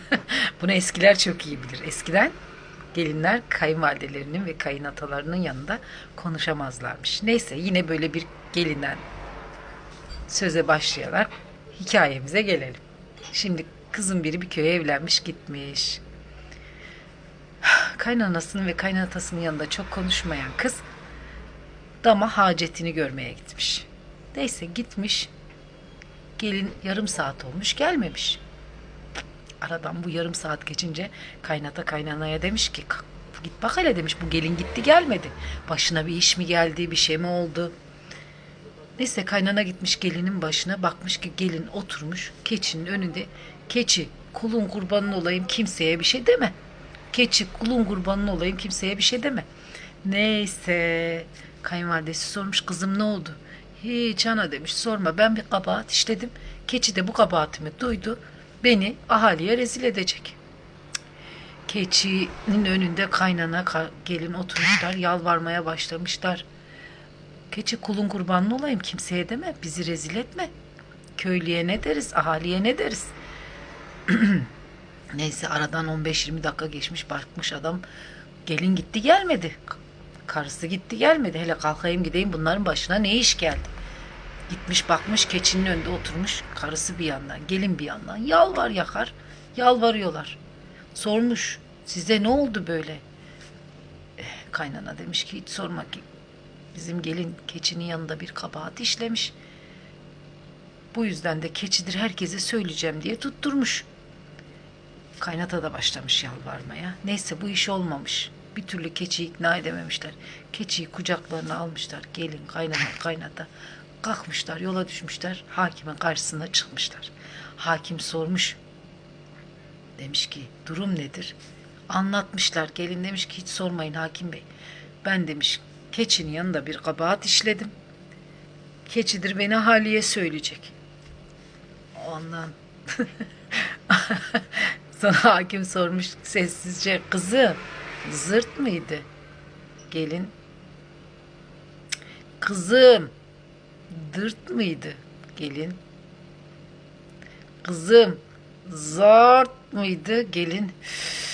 Bunu eskiler çok iyi bilir. Eskiden gelinler kayınvalidelerinin ve kayınatalarının yanında konuşamazlarmış. Neyse yine böyle bir gelinden söze başlayarak hikayemize gelelim. Şimdi kızın biri bir köye evlenmiş gitmiş. Kaynanasının ve kaynatasının yanında çok konuşmayan kız dama hacetini görmeye gitmiş. Neyse gitmiş. Gelin yarım saat olmuş gelmemiş. Aradan bu yarım saat geçince kaynata kaynanaya demiş ki "Kalk, git bak hele demiş bu gelin gitti gelmedi. Başına bir iş mi geldi bir şey mi oldu? Neyse kaynana gitmiş gelinin başına bakmış ki gelin oturmuş keçinin önünde keçi kulun kurbanın olayım kimseye bir şey deme. Keçi kulun kurbanın olayım kimseye bir şey deme. Neyse kayınvalidesi sormuş kızım ne oldu? Hiç ana demiş sorma ben bir kabahat işledim. Keçi de bu kabahatimi duydu. Beni ahaliye rezil edecek. Keçinin önünde kaynana ka- gelin oturmuşlar yalvarmaya başlamışlar. Keçi kulun kurbanın olayım kimseye deme bizi rezil etme. Köylüye ne deriz ahaliye ne deriz. Neyse aradan 15-20 dakika geçmiş bakmış adam gelin gitti gelmedi. Karısı gitti gelmedi. Hele kalkayım gideyim bunların başına ne iş geldi. Gitmiş bakmış keçinin önünde oturmuş karısı bir yandan gelin bir yandan yalvar yakar yalvarıyorlar. Sormuş size ne oldu böyle? Eh, kaynana demiş ki hiç sorma ki bizim gelin keçinin yanında bir kabahat işlemiş. Bu yüzden de keçidir herkese söyleyeceğim diye tutturmuş. Kaynata da başlamış yalvarmaya. Neyse bu iş olmamış. Bir türlü keçiyi ikna edememişler. Keçiyi kucaklarına almışlar. Gelin kaynata kaynata. Kalkmışlar yola düşmüşler. Hakimin karşısına çıkmışlar. Hakim sormuş. Demiş ki durum nedir? Anlatmışlar. Gelin demiş ki hiç sormayın hakim bey. Ben demiş keçinin yanında bir kabahat işledim. Keçidir beni haliye söyleyecek. Ondan Sonra hakim sormuş sessizce kızım zırt mıydı? Gelin kızım dırt mıydı? Gelin kızım zart mıydı? Gelin he,